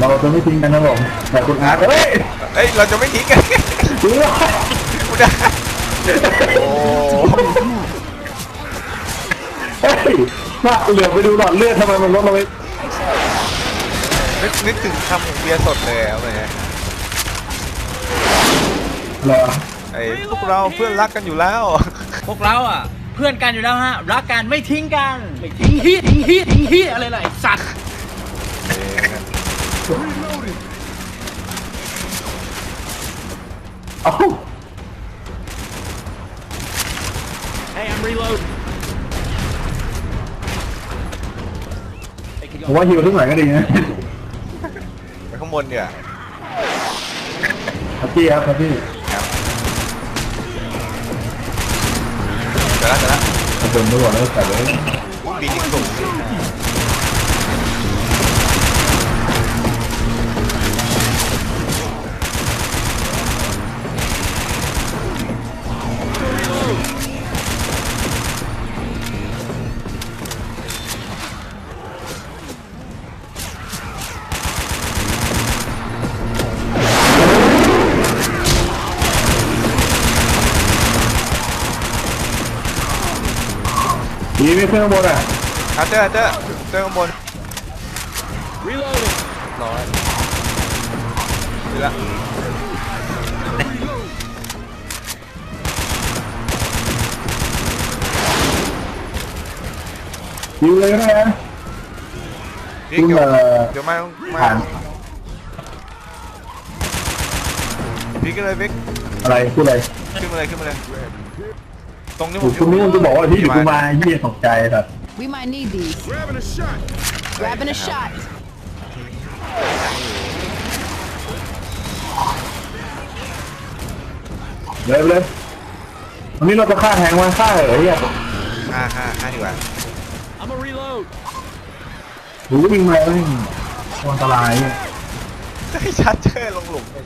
เราจะไม่ทิ้งกันนะผมแต่คุณอาร์ตเฮ้ยเอ้ยเราจะไม่ทิ้งกันจริงเหรอกูได้โอ้เฮ้ยน่าเหลือไปดูหลอดเลือดทำไมมันลดลงไปนึกนึกถึงคำของเบียร์สดเลยอะเว้ยเหรอไอ้พวกเราเพื่อนรักกันอยู่แล้ว พวกเราอะ เพื่อนกันอยู่แล้วฮะ รักกันไม่ทิ้งกัน ไม่ทิ้งฮีทิ้งฮีทิ้งฮีอะไรล่ะไอ้สัตว์ เอ้า Hey I'm reload ผมว่าฮิวทุกหน่อยก็ดีนะไปข้างบนเนี่ยครับพี่ครับครับพี่เดี๋ยวละเดี๋ยวละผมเป็นตำรวจแล้วแต่เลย ปีนสูง ดีไม่ขึ้นข้างบนอะอาเจอเจอเจอข้างบน reloading ร้อยดีละฮิวเลยก็ได้นะพี่คุณเดี๋ยวเอ่อเดี๋ยวมามาผ่านพี่ขึ้นเลยพี่อะไรพูดอะไรขึ้นมาเลยขึ้นมาเลยต รงนี้ผถูมกคุณนุ่นจะบอกว่าพี่อยู่กูมาเยี่ยตกใจสัตว์ We might need these. Grabbing a shot. เลยไปเลยวันนี้เราจะฆ่าแทงมันฆ่าเหรอเฮียห้าห้าห้าดีกว่า I'm a reload หูวิ่งมาแล้วนี่อันตรายเนี่ยให้ชัดเจอลงหลุม Hey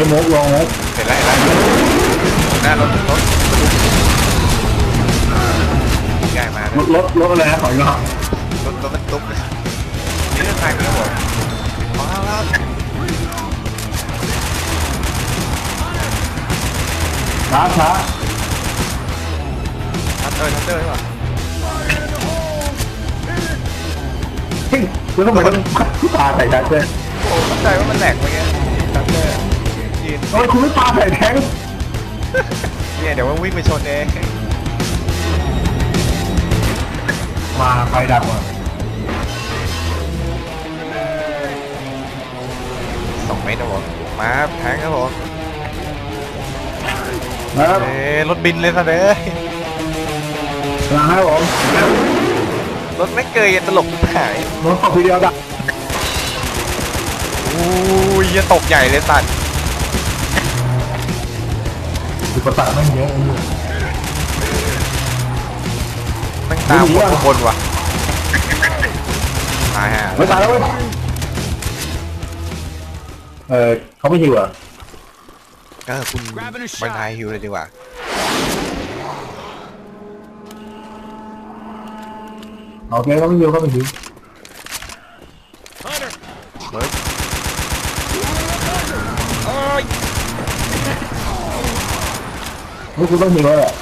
ไม่มกลงมกเห็นแล้วเห็นแล้วหน้ารถรถง่ายมากรถรถรถอะไรนะขออีกรอบรถรถบรรทุกเลยนี่เรื่องใครกันครับผมมาแล้วช้าช้าทัตเตอร์ทัตเตอร์ใช่ป่ะเฮ้ยคุณต้องไปต้องปาใส่ชัดเลยโอ้เข้าใจว่ามันแหลกไปไงทัตเตอร์ ยืนทำไมคุณไม่ปาใส่แทงเนี่ยเดี๋ยวว่าวิ่งไปชนเองมาไฟดับอะสองเมตรนะผมมาแทงครับผมนะครับเอ้รถบินเลยสัตว์เอ้ยกำลังให้ผมรถไม่เกยยันตลกหายรถขับทีเดียวดับอู้ยจะตกใหญ่เลยสัตว์ อุปสรรคไม่เยอะไอ้เนี่ยแม่งตามบนข้างบนว่ะตายฮะไม่ตายแล้วเว้ยเออเขาไม่หิวเหรอะก็คุณบรรทายฮิวเลยดีกว่า โอเคเขาไม่หิวเขาไม่หิว Hunter เฮ้ย เฮ้ยคุณต้องหิวแล้วแหละ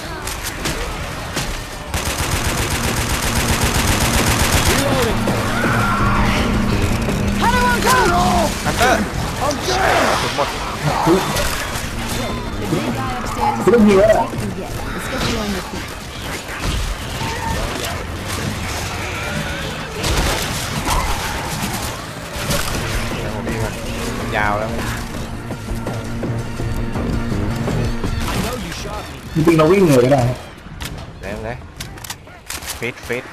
จริงๆเราวิ่งเลยก็ได้เร็วเลยฟิตฟิต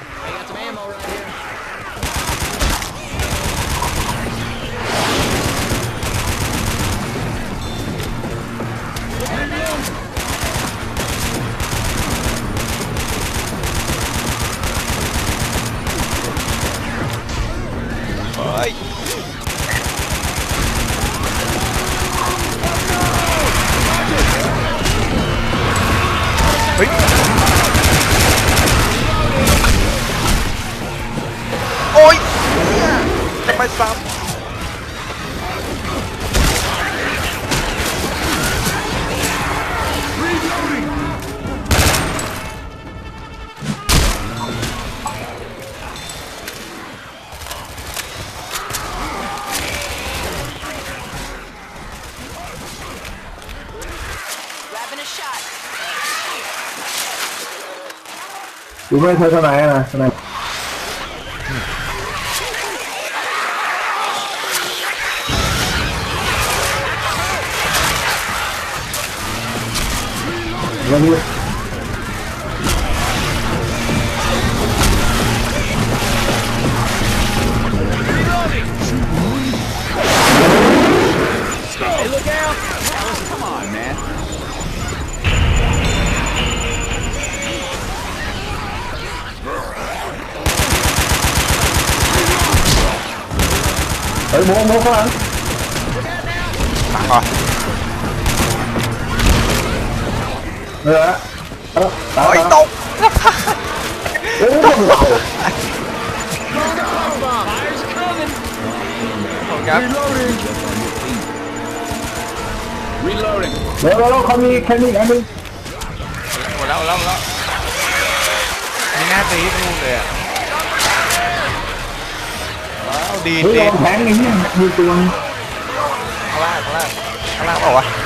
อยซ้ Grabbing a shot. ดูไม่ใช่ทนายนะทนายวันนี้ เฮ้ยโมโมข้างหลังำตังก่อนเออเออตาโอ้ยตกเฮ้ยผมครับ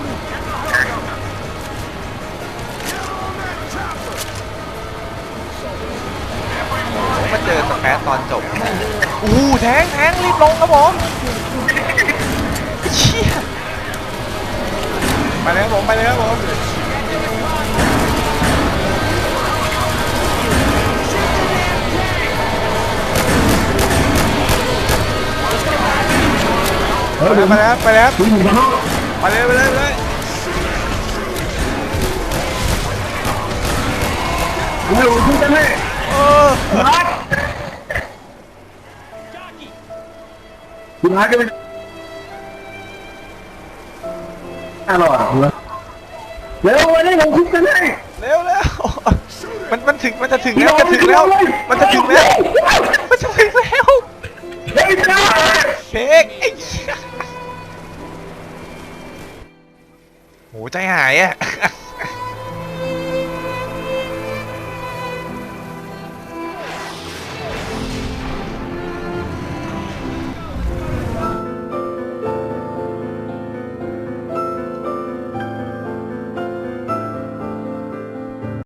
มาเจอสแปซตอนจบอู้แทงแทงรีบลงครับผมเชี่ยไปเลยครับผมไปเลยครับผมเฮ้ยไปเดี๋ยวแล้วไปแล้ววิ่งอยู่ข้างนอกไปเลยไปเลยไปเลยเร็วขึ้นกันให้เออ คุณร้ายก็ไม่รอดอะคุายเร็ววันนี้ผมคุกกันให้เร็วแล้วมันมันถึงมันจะถึงแล้วมันถึงแล้วมันจะถึงแล้วมันจะถึงแล้วเฮ้ยจ้าเค้กไอ้โหใจหายอะ